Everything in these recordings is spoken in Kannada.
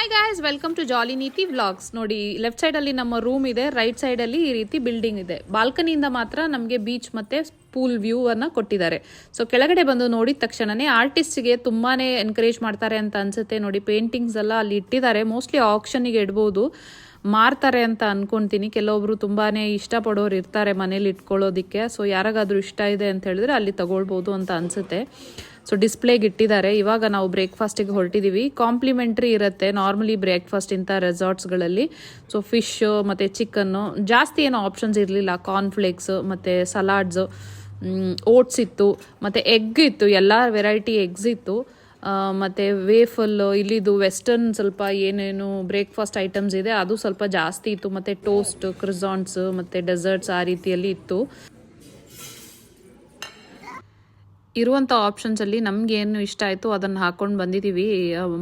Hi guys welcome to jolly Neethi vlogs ನೋಡಿ ಲೆಫ್ಟ್ ಸೈಡಲ್ಲಿ ನಮ್ಮ ರೂಮ್ ಇದೆ ರೈಟ್ ಸೈಡಲ್ಲಿ ಈ ರೀತಿ ಬಿಲ್ಡಿಂಗ್ ಇದೆ. ಬಾಲ್ಕನಿಯಿಂದ ಮಾತ್ರ ನಮಗೆ ಬೀಚ್ ಮತ್ತೆ ಪೂಲ್ ವ್ಯೂ ಅನ್ನ ಕೊಟ್ಟಿದ್ದಾರೆ. ಸೊ ಕೆಳಗಡೆ ಬಂದು ನೋಡಿದ ತಕ್ಷಣನೇ ಆರ್ಟಿಸ್ಟ್ಗೆ ತುಂಬಾನೇ ಎನ್ಕರೇಜ್ ಮಾಡ್ತಾರೆ ಅಂತ ಅನ್ಸುತ್ತೆ. ನೋಡಿ ಪೇಂಟಿಂಗ್ಸ್ ಎಲ್ಲ ಅಲ್ಲಿ ಇಟ್ಟಿದ್ದಾರೆ. ಮೋಸ್ಟ್ಲಿ ಆಕ್ಷನ್ಗೆ ಇಡ್ಬೋದು. ಮಾರ್ತಾರೆ ಅಂತ ಅನ್ಕೊಂತೀನಿ. ಕೆಲವೊಬ್ರು ತುಂಬಾನೇ ಇಷ್ಟಪಡೋರು ಇರ್ತಾರೆ ಮನೇಲಿ ಇಟ್ಕೊಳ್ಳೋದಿಕ್ಕೆ. ಸೊ ಯಾರಿಗಾದ್ರೂ ಇಷ್ಟ ಇದೆ ಅಂತ ಹೇಳಿದ್ರೆ ಅಲ್ಲಿ ತಗೊಳ್ಬೋದು ಅಂತ ಅನ್ಸುತ್ತೆ. ಸೊ ಡಿಸ್ಪ್ಲೇಗೆ ಇಟ್ಟಿದ್ದಾರೆ. ಇವಾಗ ನಾವು ಬ್ರೇಕ್ಫಾಸ್ಟಿಗೆ ಹೊರಟಿದ್ದೀವಿ ಕಾಂಪ್ಲಿಮೆಂಟ್ರಿ ಇರುತ್ತೆ. ನಾರ್ಮಲಿ ಬ್ರೇಕ್ಫಾಸ್ಟ್ ಇಂಥ ರೆಸಾರ್ಟ್ಸ್ಗಳಲ್ಲಿ ಸೊ ಫಿಶ್ ಮತ್ತು ಚಿಕನ್ನು ಜಾಸ್ತಿ ಏನೋ ಆಪ್ಷನ್ಸ್ ಇರಲಿಲ್ಲ. ಕಾರ್ನ್ಫ್ಲೇಕ್ಸ್ ಮತ್ತು ಸಲಾಡ್ಸು ಓಟ್ಸ್ ಇತ್ತು, ಮತ್ತು ಎಗ್ ಇತ್ತು. ಎಲ್ಲ ವೆರೈಟಿ ಎಗ್ಸ್ ಇತ್ತು. ಮತ್ತೆ ವೇಫಲ್ ಇಲ್ಲಿದು ವೆಸ್ಟರ್ನ್ ಸ್ವಲ್ಪ ಏನೇನು ಬ್ರೇಕ್ಫಾಸ್ಟ್ ಐಟಮ್ಸ್ ಇದೆ, ಅದು ಸ್ವಲ್ಪ ಜಾಸ್ತಿ ಇತ್ತು. ಮತ್ತು ಟೋಸ್ಟ್ ಕ್ರಿಸಾಂಟ್ಸ್ ಮತ್ತು ಡೆಸರ್ಟ್ಸ್ ಆ ರೀತಿಯಲ್ಲಿ ಇತ್ತು. ಇರುವಂಥ ಆಪ್ಷನ್ಸಲ್ಲಿ ನಮ್ಗೆ ಏನು ಇಷ್ಟ ಆಯಿತು ಅದನ್ನು ಹಾಕ್ಕೊಂಡು ಬಂದಿದ್ದೀವಿ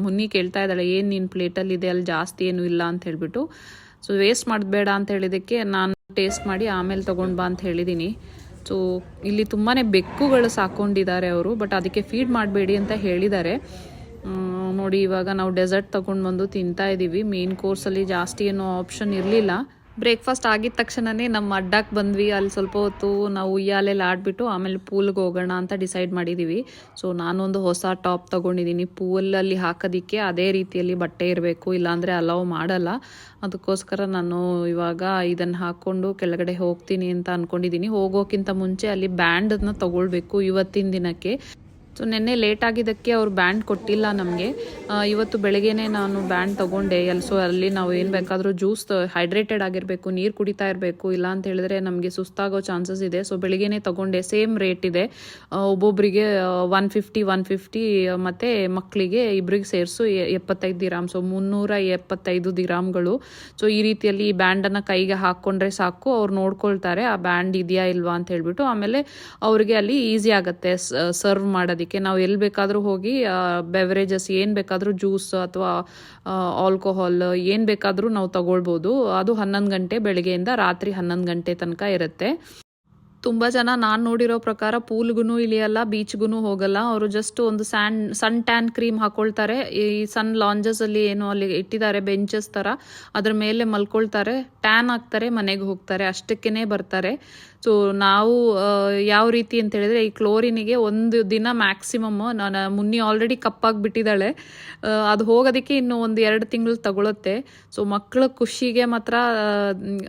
ಮುನ್ನಿ ಕೇಳ್ತಾ ಇದ್ದಾಳೆ, ಏನು ನಿನ್ನ ಪ್ಲೇಟಲ್ಲಿ ಇದೆ? ಅಲ್ಲಿ ಜಾಸ್ತಿ ಏನು ಇಲ್ಲ? ಅಂತ ಹೇಳ್ಬಿಟ್ಟು. ಸೊ ವೇಸ್ಟ್ ಮಾಡಬೇಡ ಅಂತ ಹೇಳಿದ್ದಕ್ಕೆ ನಾನು ಟೇಸ್ಟ್ ಮಾಡಿ ಆಮೇಲೆ ತೊಗೊಂಡು ಬಾ ಅಂತ ಹೇಳಿದ್ದೀನಿ ಸೊ ಇಲ್ಲಿ ತುಂಬಾ ಬೆಕ್ಕುಗಳು ಸಾಕೊಂಡಿದ್ದಾರೆ ಅವರು ಬಟ್ ಅದಕ್ಕೆ ಫೀಡ್ ಮಾಡಬೇಡಿ ಅಂತ ಹೇಳಿದ್ದಾರೆ. ನೋಡಿ ಇವಾಗ ನಾವು ಡೆಸರ್ಟ್ ತಗೊಂಡು ಬಂದು ತಿಂತಾ ಇದ್ದೀವಿ ಮೇನ್ ಕೋರ್ಸಲ್ಲಿ ಜಾಸ್ತಿ ಏನೋ ಆಪ್ಷನ್ ಇರಲಿಲ್ಲ. ಬ್ರೇಕ್ಫಾಸ್ಟ್ ಆಗಿದ ತಕ್ಷಣನೇ ನಮ್ಮ ಅಡ್ಡಕ್ಕೆ ಬಂದ್ವಿ. ಅಲ್ಲಿ ಸ್ವಲ್ಪ ಹೊತ್ತು ನಾವು ಉಯ್ಯಾಲೆಲ್ಲ ಆಡಿಬಿಟ್ಟು ಆಮೇಲೆ ಪೂಲ್ಗೆ ಹೋಗೋಣ ಅಂತ ಡಿಸೈಡ್ ಮಾಡಿದ್ದೀವಿ ಸೊ ನಾನೊಂದು ಹೊಸ ಟಾಪ್ ತೊಗೊಂಡಿದ್ದೀನಿ. ಪೂಲಲ್ಲಿ ಹಾಕೋದಿಕ್ಕೆ ಅದೇ ರೀತಿಯಲ್ಲಿ ಬಟ್ಟೆ ಇರಬೇಕು, ಇಲ್ಲಾಂದರೆ ಅಲೌ ಮಾಡಲ್ಲ. ಅದಕ್ಕೋಸ್ಕರ ನಾನು ಇವಾಗ ಇದನ್ನು ಹಾಕ್ಕೊಂಡು ಕೆಳಗಡೆ ಹೋಗ್ತೀನಿ ಅಂತ ಅಂದ್ಕೊಂಡಿದ್ದೀನಿ ಹೋಗೋಕ್ಕಿಂತ ಮುಂಚೆ ಅಲ್ಲಿ ಬ್ಯಾಂಡನ್ನು ತೊಗೊಳ್ಬೇಕು ಇವತ್ತಿನ ದಿನಕ್ಕೆ. ಸೊ ನಿನ್ನೆ ಲೇಟ್ ಆಗಿದ್ದಕ್ಕೆ ಅವ್ರು ಬ್ಯಾಂಡ್ ಕೊಟ್ಟಿಲ್ಲ ನಮಗೆ. ಇವತ್ತು ಬೆಳಗ್ಗೆನೇ ನಾನು ಬ್ಯಾಂಡ್ ತೊಗೊಂಡೆ. ಎಲ್ಲಿ ಸೊ ಅಲ್ಲಿ ನಾವು ಏನು ಬೇಕಾದರೂ ಜ್ಯೂಸ್ ಹೈಡ್ರೇಟೆಡ್ ಆಗಿರಬೇಕು, ನೀರು ಕುಡಿತಾ ಇರಬೇಕು, ಇಲ್ಲ ಅಂತ ಹೇಳಿದ್ರೆ ನಮಗೆ ಸುಸ್ತಾಗೋ ಚಾನ್ಸಸ್ ಇದೆ. ಸೊ ಬೆಳಗ್ಗೆನೆ ತೊಗೊಂಡೆ. ಸೇಮ್ ರೇಟ್ ಇದೆ. ಒಬ್ಬೊಬ್ಬರಿಗೆ ಒನ್ ಫಿಫ್ಟಿ ಒನ್ ಫಿಫ್ಟಿ ಮತ್ತು ಮಕ್ಕಳಿಗೆ ಇಬ್ಬರಿಗೆ ಸೇರಿಸು ಎಪ್ಪತ್ತೈದು ದಿರಾಮ್. ಸೊ ಮುನ್ನೂರ ಎಪ್ಪತ್ತೈದು ದಿರಾಮ್ಗಳು. ಸೊ ಈ ರೀತಿಯಲ್ಲಿ ಈ ಬ್ಯಾಂಡನ್ನು ಕೈಗೆ ಹಾಕ್ಕೊಂಡ್ರೆ ಸಾಕು. ಅವ್ರು ನೋಡ್ಕೊಳ್ತಾರೆ, ಆ ಬ್ಯಾಂಡ್ ಇದೆಯಾ ಇಲ್ವಾ ಅಂತ ಹೇಳ್ಬಿಟ್ಟು. ಆಮೇಲೆ ಅವರಿಗೆ ಅಲ್ಲಿ ಈಸಿ ಆಗುತ್ತೆ ಸರ್ವ್ ಮಾಡೋದಕ್ಕೆ. ನಾವು ಎಲ್ಲಿ ಬೇಕಾದರೂ ಹೋಗಿ ಬೆವರೇಜಸ್ ಏನು ಬೇಕಾದರೂ ಜ್ಯೂಸ್ ಅಥವಾ ಆಲ್ಕೋಹಾಲ್ ಏನು ಬೇಕಾದರೂ ನಾವು ತಗೊಳ್ಬೋದು. ಅದು ಹನ್ನೊಂದು ಗಂಟೆ ಬೆಳಗ್ಗೆಯಿಂದ ರಾತ್ರಿ ಹನ್ನೊಂದು ಗಂಟೆ ತನಕ ಇರುತ್ತೆ. ತುಂಬ ಜನ ನಾನು ನೋಡಿರೋ ಪ್ರಕಾರ ಪೂಲ್ಗೂ ಇಳಿಯಲ್ಲ ಬೀಚ್ಗೂ ಹೋಗಲ್ಲ. ಅವರು ಜಸ್ಟ್ ಒಂದು ಸ್ಯಾಂಡ್ ಸನ್ ಟ್ಯಾನ್ ಕ್ರೀಮ್ ಹಾಕೊಳ್ತಾರೆ. ಈ ಸನ್ ಲಾಂಜಸ್ ಅಲ್ಲಿ ಏನು ಅಲ್ಲಿ ಇಟ್ಟಿದ್ದಾರೆ ಬೆಂಚಸ್ ಥರ ಅದ್ರ ಮೇಲೆ ಮಲ್ಕೊಳ್ತಾರೆ. ಟ್ಯಾನ್ ಹಾಕ್ತಾರೆ, ಮನೆಗೆ ಹೋಗ್ತಾರೆ. ಅಷ್ಟಕ್ಕೇ ಬರ್ತಾರೆ. ಸೊ ನಾವು ಯಾವ ರೀತಿ ಅಂತ ಹೇಳಿದ್ರೆ ಈ ಕ್ಲೋರಿನಿಗೆ ಒಂದು ದಿನ ಮ್ಯಾಕ್ಸಿಮಮ್ ನಾನು ಮುನ್ನಿ ಆಲ್ರೆಡಿ ಕಪ್ಪಾಗಿಬಿಟ್ಟಿದ್ದಾಳೆ ಅದು ಹೋಗೋದಕ್ಕೆ ಇನ್ನು ಒಂದು ಎರಡು ತಿಂಗಳು ತಗೊಳುತ್ತೆ. ಸೊ ಮಕ್ಕಳ ಖುಷಿಗೆ ಮಾತ್ರ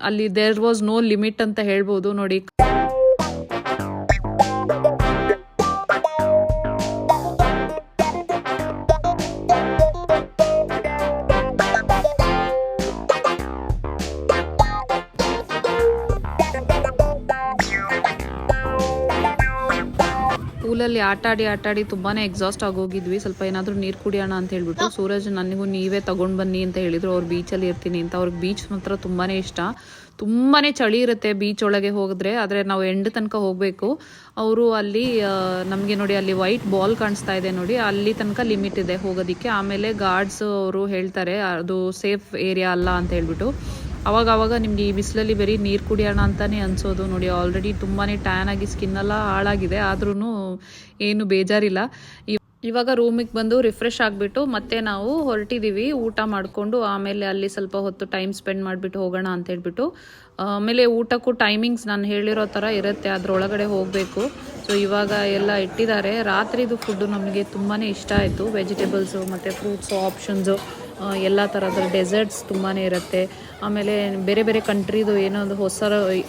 ಅಲ್ಲಿ ದೇರ್ ವಾಸ್ ನೋ ಲಿಮಿಟ್ ಅಂತ ಹೇಳ್ಬೋದು ನೋಡಿ. ಪೂಲಲ್ಲಿ ಆಟ ಆಡಿ ಆಟ ಆಡಿ ತುಂಬಾನೇ ಎಕ್ಸಾಸ್ಟ್ ಆಗೋಗಿದ್ವಿ. ಸ್ವಲ್ಪ ಏನಾದರೂ ನೀರು ಕುಡಿಯೋಣ ಅಂತ ಹೇಳ್ಬಿಟ್ಟು ಸೂರಜ್ ನನಗೂ ನೀವೇ ತಗೊಂಡ್ ಬನ್ನಿ ಅಂತ ಹೇಳಿದ್ರು. ಅವ್ರು ಬೀಚಲ್ಲಿ ಇರ್ತೀನಿ ಅಂತ. ಅವ್ರಿಗೆ ಬೀಚ್ ಮಾತ್ರ ತುಂಬಾನೇ ಇಷ್ಟ. ತುಂಬಾನೇ ಚಳಿ ಇರುತ್ತೆ ಬೀಚ್ ಒಳಗೆ ಹೋಗಿದ್ರೆ ಆದರೆ ನಾವು ಎಂಡ್ ತನಕ ಹೋಗಬೇಕು. ಅವರು ಅಲ್ಲಿ ನಮಗೆ ನೋಡಿ ಅಲ್ಲಿ ವೈಟ್ ಬಾಲ್ ಕಾಣಿಸ್ತಾ ಇದೆ ನೋಡಿ. ಅಲ್ಲಿ ತನಕ ಲಿಮಿಟ್ ಇದೆ ಹೋಗೋದಕ್ಕೆ. ಆಮೇಲೆ ಗಾರ್ಡ್ಸ್ ಅವರು ಹೇಳ್ತಾರೆ, ಅದು ಸೇಫ್ ಏರಿಯಾ ಅಲ್ಲ ಅಂತ ಹೇಳ್ಬಿಟ್ಟು. ಅವಾಗ ಅವಾಗ ನಿಮ್ಗೆ ಈ ಬಿಸಿಲಲ್ಲಿ ಬರೀ ನೀರು ಕುಡಿಯೋಣ ಅಂತಾನೆ ಅನ್ಸೋದು. ನೋಡಿ ಆಲ್ರೆಡಿ ತುಂಬಾನೇ ಟ್ಯಾನ್ ಆಗಿ ಸ್ಕಿನ್ ಎಲ್ಲ ಹಾಳಾಗಿದೆ. ಆದ್ರೂ ಏನು ಬೇಜಾರಿಲ್ಲ. ಇವ್- ಇವಾಗ ರೂಮಿಗೆ ಬಂದು ರಿಫ್ರೆಶ್ ಆಗಿಬಿಟ್ಟು ಮತ್ತೆ ನಾವು ಹೊರಟಿದ್ದೀವಿ ಊಟ ಮಾಡಿಕೊಂಡು ಆಮೇಲೆ ಅಲ್ಲಿ ಸ್ವಲ್ಪ ಹೊತ್ತು ಟೈಮ್ ಸ್ಪೆಂಡ್ ಮಾಡಿಬಿಟ್ಟು ಹೋಗೋಣ ಅಂತ ಹೇಳ್ಬಿಟ್ಟು. ಆಮೇಲೆ ಊಟಕ್ಕೂ ಟೈಮಿಂಗ್ಸ್ ನಾನು ಹೇಳಿರೋ ಥರ ಇರುತ್ತೆ. ಅದರೊಳಗಡೆ ಹೋಗಬೇಕು. ಸೊ ಇವಾಗ ಎಲ್ಲ ಇಟ್ಟಿದ್ದಾರೆ. ರಾತ್ರಿದು ಫುಡ್ಡು ನಮಗೆ ತುಂಬಾ ಇಷ್ಟ ಆಯಿತು. ವೆಜಿಟೇಬಲ್ಸು ಮತ್ತು ಫ್ರೂಟ್ಸು ಆಪ್ಷನ್ಸು ಎಲ್ಲ ಥರದ ಡೆಸರ್ಟ್ಸ್ ತುಂಬಾ ಇರುತ್ತೆ. ಆಮೇಲೆ ಬೇರೆ ಬೇರೆ ಕಂಟ್ರಿದು ಏನೋ ಒಂದು ಹೊಸ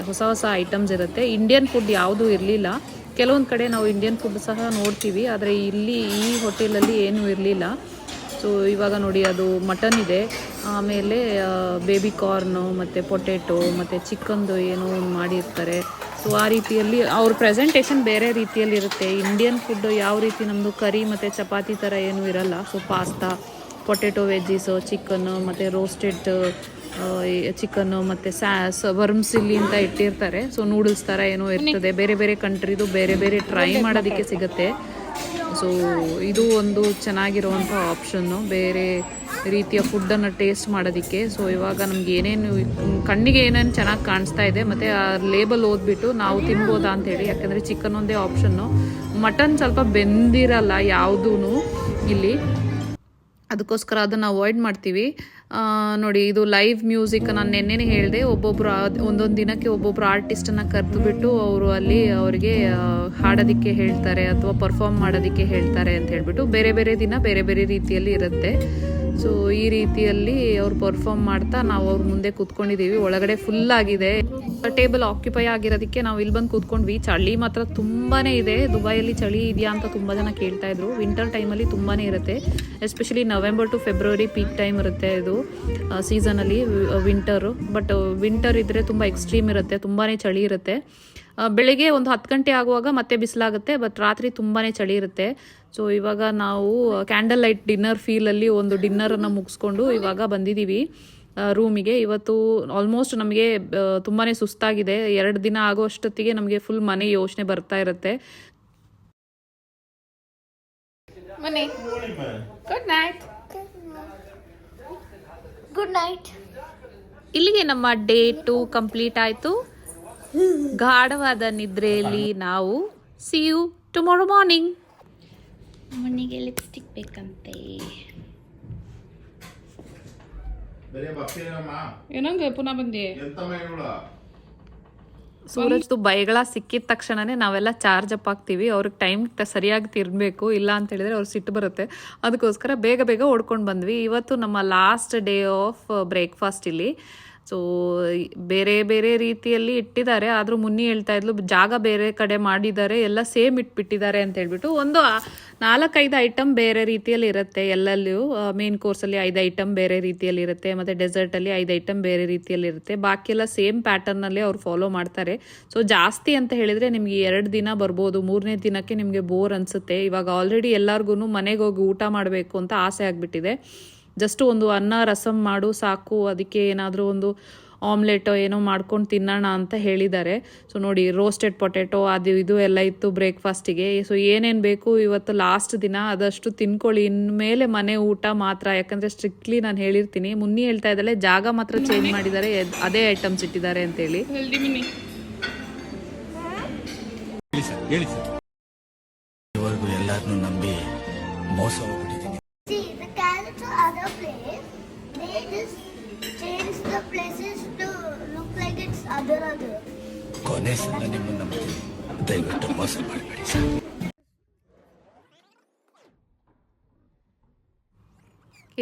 ಹೊಸ ಹೊಸ ಐಟಮ್ಸ್ ಇರುತ್ತೆ. ಇಂಡಿಯನ್ ಫುಡ್ ಯಾವುದೂ ಇರಲಿಲ್ಲ. ಕೆಲವೊಂದು ಕಡೆ ನಾವು ಇಂಡಿಯನ್ ಫುಡ್ ಸಹ ನೋಡ್ತೀವಿ. ಆದರೆ ಇಲ್ಲಿ ಈ ಹೋಟೆಲಲ್ಲಿ ಏನೂ ಇರಲಿಲ್ಲ. ಸೊ ಇವಾಗ ನೋಡಿ ಅದು ಮಟನ್ ಇದೆ. ಆಮೇಲೆ ಬೇಬಿ ಕಾರ್ನು ಮತ್ತು ಪೊಟೆಟೊ ಮತ್ತು ಚಿಕನ್ದು ಏನೋ ಒಂದು ಮಾಡಿರ್ತಾರೆ. ಸೊ ಆ ರೀತಿಯಲ್ಲಿ ಅವ್ರ ಪ್ರೆಸೆಂಟೇಷನ್ ಬೇರೆ ರೀತಿಯಲ್ಲಿ ಇರುತ್ತೆ. ಇಂಡಿಯನ್ ಫುಡ್ ಯಾವ ರೀತಿ ನಮ್ಮದು ಕರಿ ಮತ್ತು ಚಪಾತಿ ಥರ ಏನೂ ಇರಲ್ಲ. So pasta potato veggies chicken ಮತ್ತು ರೋಸ್ಟೆಡ್ ಚಿಕನ್ನು ಮತ್ತು ಸ್ಯಾಸ್ ವರ್ಮ್ಸಿಲ್ಲಿ ಅಂತ ಇಟ್ಟಿರ್ತಾರೆ. ಸೊ ನೂಡಲ್ಸ್ ಥರ ಏನೋ ಇರ್ತದೆ. ಬೇರೆ ಬೇರೆ ಕಂಟ್ರಿದು ಬೇರೆ ಬೇರೆ ಟ್ರೈ ಮಾಡೋದಕ್ಕೆ ಸಿಗುತ್ತೆ. ಸೊ ಇದು ಒಂದು ಚೆನ್ನಾಗಿರುವಂಥ ಆಪ್ಷನ್ನು ಬೇರೆ ರೀತಿಯ ಫುಡ್ಡನ್ನು ಟೇಸ್ಟ್ ಮಾಡೋದಕ್ಕೆ. ಸೊ ಇವಾಗ ನಮ್ಗೆ ಏನೇನು ಕಣ್ಣಿಗೆ ಏನೇನು ಚೆನ್ನಾಗಿ ಕಾಣಿಸ್ತಾ ಇದೆ ಮತ್ತು ಆ ಲೇಬಲ್ ಓದ್ಬಿಟ್ಟು ನಾವು ತಿನ್ಬೋದಾ ಅಂತೇಳಿ ಯಾಕೆಂದರೆ ಚಿಕನ್ ಒಂದೇ ಆಪ್ಷನ್ನು ಮಟನ್ ಸ್ವಲ್ಪ ಬೆಂದಿರಲ್ಲ ಯಾವುದೂ ಇಲ್ಲಿ. ಅದಕ್ಕೋಸ್ಕರ ಅದನ್ನು ಅವಾಯ್ಡ್ ಮಾಡ್ತೀವಿ. ನೋಡಿ ಇದು ಲೈವ್ ಮ್ಯೂಸಿಕ್ ನಾನು ನೆನ್ನೆನೇ ಹೇಳಿದೆ. ಒಬ್ಬೊಬ್ಬರು ಒಂದೊಂದು ದಿನಕ್ಕೆ ಒಬ್ಬೊಬ್ಬರು ಆರ್ಟಿಸ್ಟನ್ನು ಕರೆದುಬಿಟ್ಟು ಅವರು ಅಲ್ಲಿ ಅವರಿಗೆ ಹಾಡೋದಕ್ಕೆ ಹೇಳ್ತಾರೆ ಅಥವಾ ಪರ್ಫಾರ್ಮ್ ಮಾಡೋದಕ್ಕೆ ಹೇಳ್ತಾರೆ ಅಂತ ಹೇಳಿಬಿಟ್ಟು ಬೇರೆ ಬೇರೆ ದಿನ ಬೇರೆ ಬೇರೆ ರೀತಿಯಲ್ಲಿ ಇರುತ್ತೆ. ಸೊ ಈ ರೀತಿಯಲ್ಲಿ ಅವ್ರು ಪರ್ಫಾರ್ಮ್ ಮಾಡ್ತಾ ನಾವು ಅವ್ರ ಮುಂದೆ ಕೂತ್ಕೊಂಡಿದ್ದೀವಿ ಒಳಗಡೆ ಫುಲ್ ಆಗಿದೆ. ಟೇಬಲ್ ಆಕ್ಯುಪೈ ಆಗಿರೋದಕ್ಕೆ ನಾವು ಇಲ್ಲಿ ಬಂದು ಕೂತ್ಕೊಂಡ್ವಿ. ಚಳಿ ಮಾತ್ರ ತುಂಬಾನೇ ಇದೆ. ದುಬೈಯಲ್ಲಿ ಚಳಿ ಇದೆಯಾ ಅಂತ ತುಂಬ ಜನ ಕೇಳ್ತಾ ಇದ್ರು. ವಿಂಟರ್ ಟೈಮಲ್ಲಿ ತುಂಬಾನೇ ಇರುತ್ತೆ. Especially November to February peak time ಇರುತ್ತೆ ಇದು ಸೀಸನಲ್ಲಿ ವಿಂಟರು ಬಟ್ ವಿಂಟರ್ ಇದ್ದರೆ ತುಂಬ ಎಕ್ಸ್ಟ್ರೀಮ್ ಇರುತ್ತೆ. ತುಂಬಾ ಚಳಿ ಇರುತ್ತೆ. ಬೆಳಿಗ್ಗೆ ಒಂದು ಹತ್ತು ಗಂಟೆ ಆಗುವಾಗ ಮತ್ತೆ ಬಿಸಿಲಾಗುತ್ತೆ. ಬಟ್ ರಾತ್ರಿ ತುಂಬಾ ಚಳಿ ಇರುತ್ತೆ. ಸೊ ಇವಾಗ ನಾವು ಕ್ಯಾಂಡಲ್ ಲೈಟ್ ಡಿನ್ನರ್ ಫೀಲಲ್ಲಿ ಒಂದು ಡಿನ್ನರನ್ನು ಮುಗಿಸ್ಕೊಂಡು ಇವಾಗ ಬಂದಿದ್ದೀವಿ ರೂಮಿಗೆ ಇವತ್ತು ಆಲ್ಮೋಸ್ಟ್ ನಮಗೆ ತುಂಬಾ ಸುಸ್ತಾಗಿದೆ. ಎರಡು ದಿನ ಆಗೋ ಅಷ್ಟೊತ್ತಿಗೆ ನಮಗೆ ಫುಲ್ ಮನೆ ಯೋಚನೆ ಬರ್ತಾ ಇರುತ್ತೆ. ಮನೆ. ಗುಡ್ ನೈಟ್ ಗುಡ್ ನೈಟ್ ಇಲ್ಲಿಗೆ ನಮ್ಮ ಡೇ ಟು ಕಂಪ್ಲೀಟ್ ಆಯಿತು. ಗಾಢವಾದ ನಿದ್ರೆಯಲ್ಲಿ ನಾವು. ಸಿ ಯು ಟುಮಾರೋ ಮಾರ್ನಿಂಗ್ ಮಣ್ಣಿಗೆ ಲಿಪ್ಸ್ಟಿಕ್ ಬೇಕಂತೆ. ಏನಂಗ ಪುನಃ ಬಂದೆ? ಸೂರಜ್ದು ಬೈಗಳ ಸಿಕ್ಕಿದ ತಕ್ಷಣನೇ ನಾವೆಲ್ಲ ಚಾರ್ಜ್ ಅಪ್ ಆಗ್ತೀವಿ. ಅವ್ರಿಗೆ ಟೈಮ್ ಸರಿಯಾಗಿ ತಿರ್ಬೇಕು ಇಲ್ಲ ಅಂತ ಹೇಳಿದ್ರೆ ಅವ್ರು ಸಿಟ್ಟು ಬರುತ್ತೆ. ಅದಕ್ಕೋಸ್ಕರ ಬೇಗ ಬೇಗ ಓಡ್ಕೊಂಡು ಬಂದ್ವಿ. ಇವತ್ತು ನಮ್ಮ ಲಾಸ್ಟ್ ಡೇ ಆಫ್ ಬ್ರೇಕ್ಫಾಸ್ಟ್ ಇಲ್ಲಿ. ಸೊ ಬೇರೆ ಬೇರೆ ರೀತಿಯಲ್ಲಿ ಇಟ್ಟಿದ್ದಾರೆ. ಆದರೂ ಮುನ್ನಿ ಹೇಳ್ತಾ ಇದ್ಲು, ಜಾಗ ಬೇರೆ ಕಡೆ ಮಾಡಿದ್ದಾರೆ, ಎಲ್ಲ ಸೇಮ್ ಇಟ್ಬಿಟ್ಟಿದ್ದಾರೆ ಅಂತ ಹೇಳ್ಬಿಟ್ಟು. ಒಂದು ನಾಲ್ಕೈದು ಐಟಮ್ ಬೇರೆ ರೀತಿಯಲ್ಲಿ ಇರುತ್ತೆ ಎಲ್ಲಲ್ಲೂ. ಮೇನ್ ಕೋರ್ಸಲ್ಲಿ ಐದು ಐಟಮ್ ಬೇರೆ ರೀತಿಯಲ್ಲಿ ಇರುತ್ತೆ, ಮತ್ತು ಡೆಸರ್ಟಲ್ಲಿ ಐದು ಐಟಮ್ ಬೇರೆ ರೀತಿಯಲ್ಲಿ ಇರುತ್ತೆ. ಬಾಕಿ ಎಲ್ಲ ಸೇಮ್ ಪ್ಯಾಟರ್ನಲ್ಲಿ ಅವ್ರು ಫಾಲೋ ಮಾಡ್ತಾರೆ. ಸೊ ಜಾಸ್ತಿ ಅಂತ ಹೇಳಿದರೆ ನಿಮಗೆ ಎರಡು ದಿನ ಬರ್ಬೋದು, ಮೂರನೇ ದಿನಕ್ಕೆ ನಿಮಗೆ ಬೋರ್ ಅನಿಸುತ್ತೆ. ಇವಾಗ ಆಲ್ರೆಡಿ ಎಲ್ಲರಿಗೂ ಮನೆಗೆ ಹೋಗಿ ಊಟ ಮಾಡಬೇಕು ಅಂತ ಆಸೆ ಆಗಿಬಿಟ್ಟಿದೆ. ಜಸ್ಟ್ ಒಂದು ಅನ್ನ ರಸಂ ಮಾಡು ಸಾಕು ಅದಕ್ಕೆ ಏನಾದರೂ ಒಂದು ಆಮ್ಲೆಟೋ ಏನೋ ಮಾಡ್ಕೊಂಡು ತಿನ್ನೋಣ ಅಂತ ಹೇಳಿದ್ದಾರೆ. ಸೊ ನೋಡಿ ರೋಸ್ಟೆಡ್ ಪೊಟೆಟೊ ಅದು ಇದು ಎಲ್ಲ ಇತ್ತು ಬ್ರೇಕ್ಫಾಸ್ಟಿಗೆ. ಸೊ ಏನೇನು ಬೇಕು ಇವತ್ತು ಲಾಸ್ಟ್ ದಿನ ಅದಷ್ಟು ತಿನ್ಕೊಳ್ಳಿ. ಇನ್ಮೇಲೆ ಮನೆ ಊಟ ಮಾತ್ರ. ಯಾಕಂದರೆ ಸ್ಟ್ರಿಕ್ಟ್ಲಿ ನಾನು ಹೇಳಿರ್ತೀನಿ. ಮುನ್ನಿ ಹೇಳ್ತಾ ಇದ್ದಾಳೆ ಜಾಗ ಮಾತ್ರ ಚೇಂಜ್ ಮಾಡಿದ್ದಾರೆ. ಅದೇ ಐಟಮ್ಸ್ ಇಟ್ಟಿದ್ದಾರೆ ಅಂತೇಳಿ. ಹೇಳಿ ಸರ್ ಹೇಳಿ ಸರ್. ಇವರೆಗೂ ಎಲ್ಲಾರನ್ನೂ ನಂಬಿ ಮೋಸ just change the places to look like it's other other. ಕೊನೆ ಸಲ ನಿಮ್ಮನ್ನು ದಯವಿಟ್ಟು ಮೋಸ ಮಾಡಬೇಡಿ ಸರ್.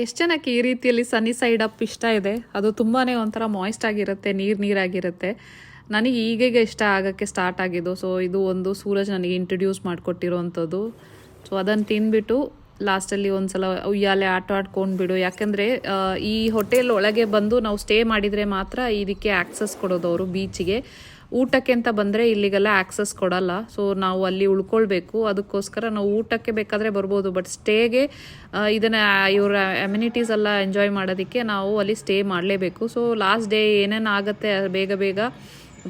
ಎಷ್ಟು ಜನಕ್ಕೆ ಈ ರೀತಿಯಲ್ಲಿ ಸನ್ನಿ ಸೈಡ್ ಅಪ್ ಇಷ್ಟ ಇದೆ? ಅದು ತುಂಬಾ ಒಂಥರ ಮಾಯ್ಸ್ಟ್ ಆಗಿರುತ್ತೆ ನೀರು ನೀರಾಗಿರುತ್ತೆ. ನನಗೆ ಈಗೀಗ ಇಷ್ಟ ಆಗೋಕ್ಕೆ ಸ್ಟಾರ್ಟ್ ಆಗಿದ್ದು. ಸೊ ಇದು ಒಂದು ಸೂರಜ್ ನನಗೆ ಇಂಟ್ರಡ್ಯೂಸ್ ಮಾಡಿಕೊಟ್ಟಿರೋವಂಥದ್ದು. ಸೊ ಅದನ್ನು ತಿಂದ್ಬಿಟ್ಟು ಲಾಸ್ಟಲ್ಲಿ ಒಂದು ಸಲ ಉಯ್ಯಾಲೆ ಆಟ ಆಡ್ಕೊಂಡು ಬಿಡು. ಯಾಕಂದರೆ ಈ ಹೋಟೆಲ್ ಒಳಗೆ ಬಂದು ನಾವು ಸ್ಟೇ ಮಾಡಿದರೆ ಮಾತ್ರ ಇದಕ್ಕೆ ಆ್ಯಕ್ಸಸ್ ಕೊಡೋದು ಅವರು ಬೀಚಿಗೆ. ಊಟಕ್ಕೆ ಅಂತ ಬಂದರೆ ಇಲ್ಲಿಗೆಲ್ಲ ಆ್ಯಕ್ಸಸ್ ಕೊಡಲ್ಲ. ಸೊ ನಾವು ಅಲ್ಲಿ ಉಳ್ಕೊಳ್ಬೇಕು. ಅದಕ್ಕೋಸ್ಕರ ನಾವು ಊಟಕ್ಕೆ ಬೇಕಾದರೆ ಬರ್ಬೋದು. ಬಟ್ ಸ್ಟೇಗೆ ಇದನ್ನು ಇವರ ಎಮ್ಯುನಿಟೀಸ್ ಎಲ್ಲ ಎಂಜಾಯ್ ಮಾಡೋದಕ್ಕೆ ನಾವು ಅಲ್ಲಿ ಸ್ಟೇ ಮಾಡಲೇಬೇಕು. ಸೊ ಲಾಸ್ಟ್ ಡೇ ಏನೇನು ಆಗುತ್ತೆ, ಬೇಗ ಬೇಗ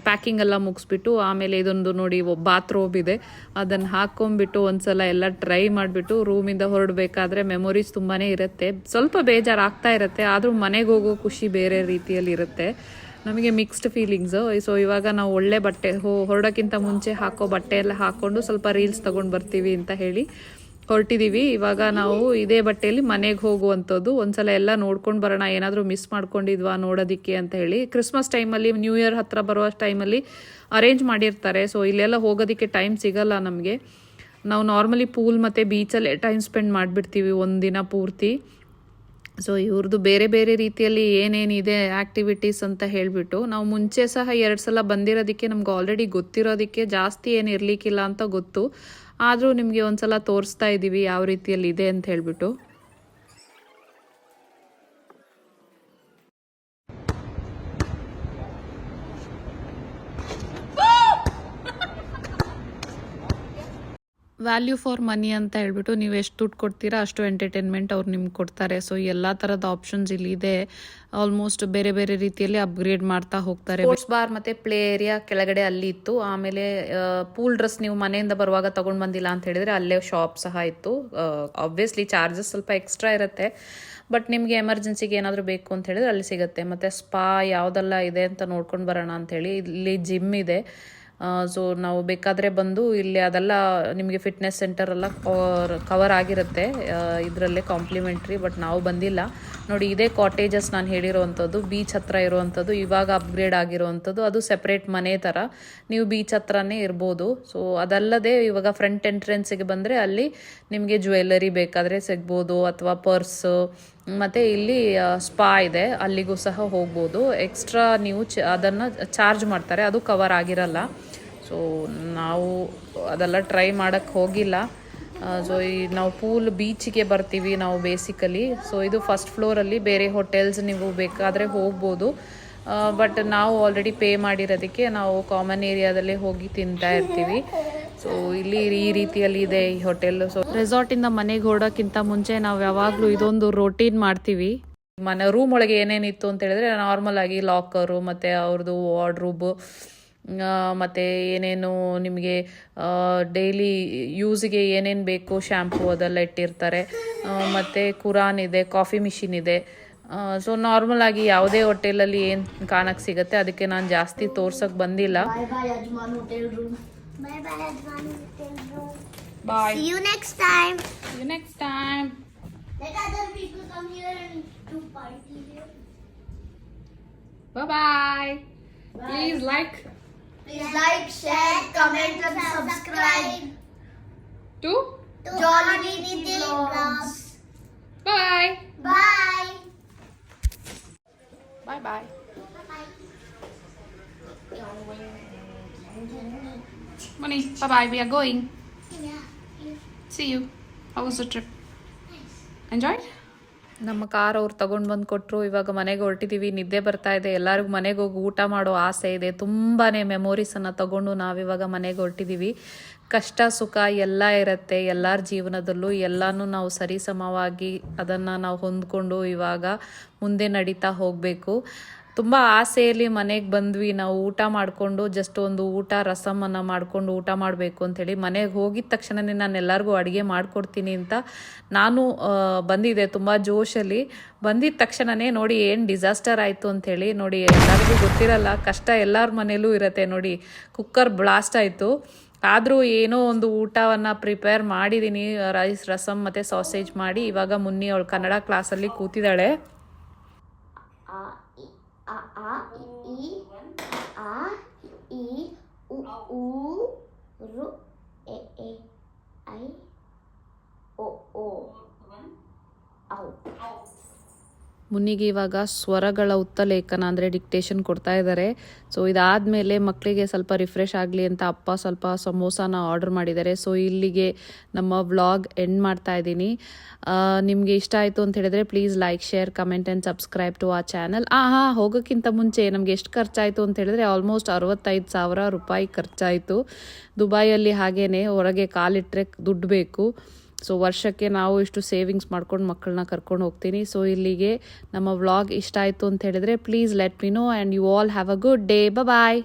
ಪ್ಯಾಕಿಂಗ್ ಎಲ್ಲ ಮುಗಿಸ್ಬಿಟ್ಟು ಆಮೇಲೆ ಇದೊಂದು ನೋಡಿ ಬಾತ್ರೂಮ್ ಇದೆ. ಅದನ್ನು ಹಾಕ್ಕೊಂಬಿಟ್ಟು ಒಂದ್ಸಲ ಎಲ್ಲ ಟ್ರೈ ಮಾಡಿಬಿಟ್ಟು ರೂಮಿಂದ ಹೊರಡಬೇಕಾದ್ರೆ ಮೆಮೊರೀಸ್ ತುಂಬಾ ಇರುತ್ತೆ. ಸ್ವಲ್ಪ ಬೇಜಾರು ಆಗ್ತಾ ಇರುತ್ತೆ, ಆದರೂ ಮನೆಗೆ ಹೋಗೋ ಖುಷಿ ಬೇರೆ ರೀತಿಯಲ್ಲಿ ಇರುತ್ತೆ. ನಮಗೆ ಮಿಕ್ಸ್ಡ್ ಫೀಲಿಂಗ್ಸು ಸೊ ಇವಾಗ ನಾವು ಒಳ್ಳೆ ಬಟ್ಟೆ ಹೊರಡೋಕ್ಕಿಂತ ಮುಂಚೆ ಹಾಕೋ ಬಟ್ಟೆ ಎಲ್ಲ ಹಾಕ್ಕೊಂಡು ಸ್ವಲ್ಪ ರೀಲ್ಸ್ ತೊಗೊಂಡು ಬರ್ತೀವಿ ಅಂತ ಹೇಳಿ ಹೊರಟಿದ್ದೀವಿ ಇವಾಗ ನಾವು ಇದೇ ಬಟ್ಟೆಯಲ್ಲಿ ಮನೆಗೆ ಹೋಗುವಂಥದ್ದು. ಒಂದ್ಸಲ ಎಲ್ಲ ನೋಡ್ಕೊಂಡು ಬರೋಣ, ಏನಾದರೂ ಮಿಸ್ ಮಾಡ್ಕೊಂಡಿದ್ವಾ ನೋಡೋದಕ್ಕೆ ಅಂತ ಹೇಳಿ. ಕ್ರಿಸ್ಮಸ್ ಟೈಮಲ್ಲಿ, ನ್ಯೂ ಇಯರ್ ಹತ್ರ ಬರುವ ಟೈಮಲ್ಲಿ ಅರೇಂಜ್ ಮಾಡಿರ್ತಾರೆ. ಸೊ, ಇಲ್ಲೆಲ್ಲ ಹೋಗೋದಕ್ಕೆ ಟೈಮ್ ಸಿಗಲ್ಲ ನಮಗೆ. ನಾವು ನಾರ್ಮಲಿ ಪೂಲ್ ಮತ್ತು ಬೀಚಲ್ಲೇ ಟೈಮ್ ಸ್ಪೆಂಡ್ ಮಾಡಿಬಿಡ್ತೀವಿ ಒಂದಿನ ಪೂರ್ತಿ. ಸೊ ಇವ್ರದ್ದು ಬೇರೆ ಬೇರೆ ರೀತಿಯಲ್ಲಿ ಏನೇನಿದೆ ಆ್ಯಕ್ಟಿವಿಟೀಸ್ ಅಂತ ಹೇಳಿಬಿಟ್ಟು, ನಾವು ಮುಂಚೆ ಸಹ ಎರಡು ಸಲ ಬಂದಿರೋದಕ್ಕೆ ನಮ್ಗೆ ಆಲ್ರೆಡಿ ಗೊತ್ತಿರೋದಕ್ಕೆ ಜಾಸ್ತಿ ಏನು ಇರಲಿಕ್ಕಿಲ್ಲ ಅಂತ ಗೊತ್ತು. ಆದರೂ ನಿಮಗೆ ಒಂದು ಸಲ ತೋರಿಸ್ತಾ ಇದ್ದೀವಿ ಯಾವ ರೀತಿಯಲ್ಲಿ ಇದೆ ಅಂತ ಹೇಳಿಬಿಟ್ಟು. ವ್ಯಾಲ್ಯೂ ಫಾರ್ ಮನಿ ಅಂತ ಹೇಳ್ಬಿಟ್ಟು ನೀವು ಎಷ್ಟು ದುಡ್ಡು ಕೊಡ್ತೀರಾ ಅಷ್ಟು ಎಂಟರ್ಟೈನ್ಮೆಂಟ್ ಅವ್ರು ನಿಮ್ಗೆ ಕೊಡ್ತಾರೆ. ಸೊ ಎಲ್ಲ ಥರದ ಆಪ್ಷನ್ಸ್ ಇಲ್ಲಿ ಇದೆ. ಆಲ್ಮೋಸ್ಟ್ ಬೇರೆ ಬೇರೆ ರೀತಿಯಲ್ಲಿ ಅಪ್ಗ್ರೇಡ್ ಮಾಡ್ತಾ ಹೋಗ್ತಾರೆ. ಸ್ಪೋರ್ಟ್ಸ್ ಬಾರ್ ಮತ್ತೆ ಪ್ಲೇ ಏರಿಯಾ ಕೆಳಗಡೆ ಅಲ್ಲಿ ಇತ್ತು. ಆಮೇಲೆ ಪೂಲ್ ಡ್ರೆಸ್ ನೀವು ಮನೆಯಿಂದ ಬರುವಾಗ ತೊಗೊಂಡು ಬಂದಿಲ್ಲ ಅಂತ ಹೇಳಿದ್ರೆ ಅಲ್ಲೇ ಶಾಪ್ ಸಹ ಇತ್ತು. ಆಬ್ವಿಯಸ್ಲಿ ಚಾರ್ಜಸ್ ಸ್ವಲ್ಪ ಎಕ್ಸ್ಟ್ರಾ ಇರುತ್ತೆ. ಬಟ್ ನಿಮಗೆ ಎಮರ್ಜೆನ್ಸಿಗೆ ಏನಾದರೂ ಬೇಕು ಅಂತ ಹೇಳಿದ್ರೆ ಅಲ್ಲಿ ಸಿಗುತ್ತೆ. ಮತ್ತು ಸ್ಪಾ ಯಾವುದೆಲ್ಲ ಇದೆ ಅಂತ ನೋಡ್ಕೊಂಡು ಬರೋಣ ಅಂತ ಹೇಳಿ ಇಲ್ಲಿ ಜಿಮ್ ಇದೆ. ಸೊ ನಾವು ಬೇಕಾದರೆ ಬಂದು ಇಲ್ಲಿ ಅದೆಲ್ಲ ನಿಮಗೆ ಫಿಟ್ನೆಸ್ ಸೆಂಟರ್ ಎಲ್ಲ ಕವರ್ ಆಗಿರುತ್ತೆ. ಇದರಲ್ಲೇ ಕಾಂಪ್ಲಿಮೆಂಟ್ರಿ ಬಟ್ ನಾವು ಬಂದಿಲ್ಲ. ನೋಡಿ, ಇದೇ ಕಾಟೇಜಸ್ ನಾನು ಹೇಳಿರುವಂಥದ್ದು ಬೀಚ್ ಹತ್ರ ಇರುವಂಥದ್ದು ಇವಾಗ ಅಪ್ಗ್ರೇಡ್ ಆಗಿರುವಂಥದ್ದು ಅದು ಸೆಪ್ರೇಟ್ ಮನೆ ಥರ ನೀವು ಬೀಚ್ ಹತ್ರನೇ ಇರ್ಬೋದು. ಸೊ ಅದಲ್ಲದೆ ಇವಾಗ ಫ್ರಂಟ್ ಎಂಟ್ರೆನ್ಸಿಗೆ ಬಂದರೆ ಅಲ್ಲಿ ನಿಮಗೆ ಜ್ಯುವೆಲ್ಲರಿ ಬೇಕಾದರೆ ಸಿಗ್ಬೋದು, ಅಥವಾ ಪರ್ಸು ಮತ್ತು ಇಲ್ಲಿ ಸ್ಪಾ ಇದೆ. ಅಲ್ಲಿಗೂ ಸಹ ಹೋಗ್ಬೋದು. ಎಕ್ಸ್ಟ್ರಾ ನೀವು ಚ ಅದನ್ನು ಚಾರ್ಜ್ ಮಾಡ್ತಾರೆ. ಅದು ಕವರ್ ಆಗಿರಲ್ಲ. ಸೊ ನಾವು ಅದೆಲ್ಲ ಟ್ರೈ ಮಾಡೋಕ್ಕೆ ಹೋಗಿಲ್ಲ. ಸೊ ಈ ನಾವು ಪೂಲ್ ಬೀಚಿಗೆ ಬರ್ತೀವಿ ನಾವು ಬೇಸಿಕಲಿ ಸೊ ಇದು ಫಸ್ಟ್ ಫ್ಲೋರಲ್ಲಿ ಬೇರೆ ಹೋಟೆಲ್ಸ್ ನೀವು ಬೇಕಾದರೆ ಹೋಗ್ಬೋದು. ಬಟ್ ನಾವು ಆಲ್ರೆಡಿ ಪೇ ಮಾಡಿರೋದಕ್ಕೆ ನಾವು ಕಾಮನ್ ಏರಿಯಾದಲ್ಲೇ ಹೋಗಿ ತಿಂತಾ ಇರ್ತೀವಿ. ಸೊ ಇಲ್ಲಿ ಈ ರೀತಿಯಲ್ಲಿ ಇದೆ ಈ ಹೋಟೆಲ್ ಸೊ ರೆಸಾರ್ಟಿಂದ ಮನೆಗೆ ಹೋಡೋಕ್ಕಿಂತ ಮುಂಚೆ ನಾವು ಯಾವಾಗಲೂ ಇದೊಂದು ರೋಟೀನ್ ಮಾಡ್ತೀವಿ. ಮನೆ ರೂಮ್ ಒಳಗೆ ಏನೇನಿತ್ತು ಅಂತ ಹೇಳಿದ್ರೆ ನಾರ್ಮಲ್ ಆಗಿ ಲಾಕರು ಮತ್ತು ಅವ್ರದ್ದು ವಾರ್ಡ್ರೂಬ್ ಮತ್ತು ಏನೇನು ನಿಮಗೆ ಡೈಲಿ ಯೂಸಿಗೆ ಏನೇನು ಬೇಕು ಶ್ಯಾಂಪು ಅದೆಲ್ಲ ಇಟ್ಟಿರ್ತಾರೆ. ಮತ್ತು ಕುರಾನ್ ಇದೆ ಕಾಫಿ ಮಿಷಿನ್ ಇದೆ. ಸೊ ನಾರ್ಮಲ್ ಆಗಿ ಯಾವುದೇ ಹೋಟೆಲಲ್ಲಿ ಏನು ಕಾಣಕ್ಕೆ ಸಿಗುತ್ತೆ, ಅದಕ್ಕೆ ನಾನು ಜಾಸ್ತಿ ತೋರ್ಸಕ್ಕೆ ಬಂದಿಲ್ಲ. Bye bye, Advani Bye. See you next time. See you next time. Let other people come here and do party here. Bye bye. bye. Please like. Please like, share, comment, and subscribe to, to Jolly Little Vlogs. Bye. Bye. Bye bye. Bye bye. Money, bye bye. We are going. Yeah. See you. How was the trip? Enjoyed? ನಮ್ಮ ಕಾರ್ ಅವ್ರು ತಗೊಂಡು ಬಂದು ಕೊಟ್ಟರು ಇವಾಗ ಮನೆಗೆ ಹೊರಟಿದ್ದೀವಿ ನಿದ್ದೆ ಬರ್ತಾ ಇದೆ ಎಲ್ಲರಿಗೂ ಮನೆಗೆ ಹೋಗಿ ಊಟ ಮಾಡೋ ಆಸೆ ಇದೆ ತುಂಬಾ ಮೆಮೊರೀಸನ್ನು ತಗೊಂಡು ನಾವಿವಾಗ ಮನೆಗೆ ಹೊರಟಿದ್ದೀವಿ ಕಷ್ಟ ಸುಖ ಎಲ್ಲ ಇರುತ್ತೆ ಎಲ್ಲರ ಜೀವನದಲ್ಲೂ ಎಲ್ಲನೂ ನಾವು ಸರಿಸಮವಾಗಿ ಅದನ್ನು ನಾವು ಹೊಂದ್ಕೊಂಡು ಇವಾಗ ಮುಂದೆ ನಡೀತಾ ಹೋಗಬೇಕು ತುಂಬ ಆಸೆಯಲ್ಲಿ ಮನೆಗೆ ಬಂದ್ವಿ. ನಾವು ಊಟ ಮಾಡಿಕೊಂಡು ಜಸ್ಟ್ ಒಂದು ಊಟ ರಸಮನ್ನು ಮಾಡಿಕೊಂಡು ಊಟ ಮಾಡಬೇಕು ಅಂಥೇಳಿ ಮನೆಗೆ ಹೋಗಿದ ತಕ್ಷಣನೇ ನಾನು ಎಲ್ಲರಿಗೂ ಅಡುಗೆ ಮಾಡಿಕೊಡ್ತೀನಿ ಅಂತ ನಾನು ಬಂದಿದ್ದೆ ತುಂಬ ಜೋಶಲ್ಲಿ. ಬಂದಿದ ತಕ್ಷಣನೇ ನೋಡಿ ಏನು ಡಿಸಾಸ್ಟರ್ ಆಯಿತು ಅಂಥೇಳಿ ನೋಡಿ ಎಲ್ಲರಿಗೂ ಗೊತ್ತಿರಲ್ಲ, ಕಷ್ಟ ಎಲ್ಲರ ಮನೇಲೂ ಇರುತ್ತೆ ನೋಡಿ ಕುಕ್ಕರ್ ಬ್ಲಾಸ್ಟ್ ಆಯಿತು. ಆದರೂ ಏನೋ ಒಂದು ಊಟವನ್ನು ಪ್ರಿಪೇರ್ ಮಾಡಿದ್ದೀನಿ ರೈಸ್ ರಸಮ್ ಮತ್ತು ಸಾಸೇಜ್ ಮಾಡಿ. ಇವಾಗ ಮುನ್ನಿ ಅವಳು ಕನ್ನಡ ಕ್ಲಾಸಲ್ಲಿ ಕೂತಿದ್ದಾಳೆ. A, a, i, a, i, u, u, ru, e, e, i, o, o, au. ಮುನ್ನಿಗೆ ಇವಾಗ ಸ್ವರಗಳ ಉತ್ತಲೇಖನ ಅಂದರೆ ಡಿಕ್ಟೇಷನ್ ಕೊಡ್ತಾ ಇದ್ದಾರೆ ಸೊ ಇದಾದಮೇಲೆ ಮಕ್ಕಳಿಗೆ ಸ್ವಲ್ಪ ರಿಫ್ರೆಶ್ ಆಗಲಿ ಅಂತ ಅಪ್ಪ ಸ್ವಲ್ಪ ಸಮೋಸಾನ ಆರ್ಡರ್ ಮಾಡಿದ್ದಾರೆ. ಸೊ ಇಲ್ಲಿಗೆ ನಮ್ಮ ವ್ಲಾಗ್ ಎಂಡ್ ಮಾಡ್ತಾ ಇದ್ದೀನಿ. ನಿಮಗೆ ಇಷ್ಟ ಆಯಿತು ಅಂತ ಹೇಳಿದ್ರೆ please like share comment and subscribe to ಆ ಚಾನಲ್ ಆ ಹಾಂ ಹೋಗೋಕ್ಕಿಂತ ಮುಂಚೆ ನಮಗೆ ಎಷ್ಟು ಖರ್ಚಾಯಿತು ಅಂತ ಹೇಳಿದ್ರೆ ಆಲ್ಮೋಸ್ಟ್ ಅರವತ್ತೈದು ಸಾವಿರ ರೂಪಾಯಿ ಖರ್ಚಾಯಿತು. ದುಬೈಯಲ್ಲಿ ಹಾಗೇ ಹೊರಗೆ ಕಾಲಿಟ್ಟರೆ ದುಡ್ಡು ಬೇಕು. ಸೊ ವರ್ಷಕ್ಕೆ ನಾವು ಇಷ್ಟು ಸೇವಿಂಗ್ಸ್ ಮಾಡ್ಕೊಂಡು ಮಕ್ಕಳನ್ನ ಕರ್ಕೊಂಡು ಹೋಗ್ತೀನಿ. ಸೊ ಇಲ್ಲಿಗೆ ನಮ್ಮ ವ್ಲಾಗ್ ಇಷ್ಟ ಆಯಿತು ಅಂತ ಹೇಳಿದ್ರೆ please let me know and you all have a good day bye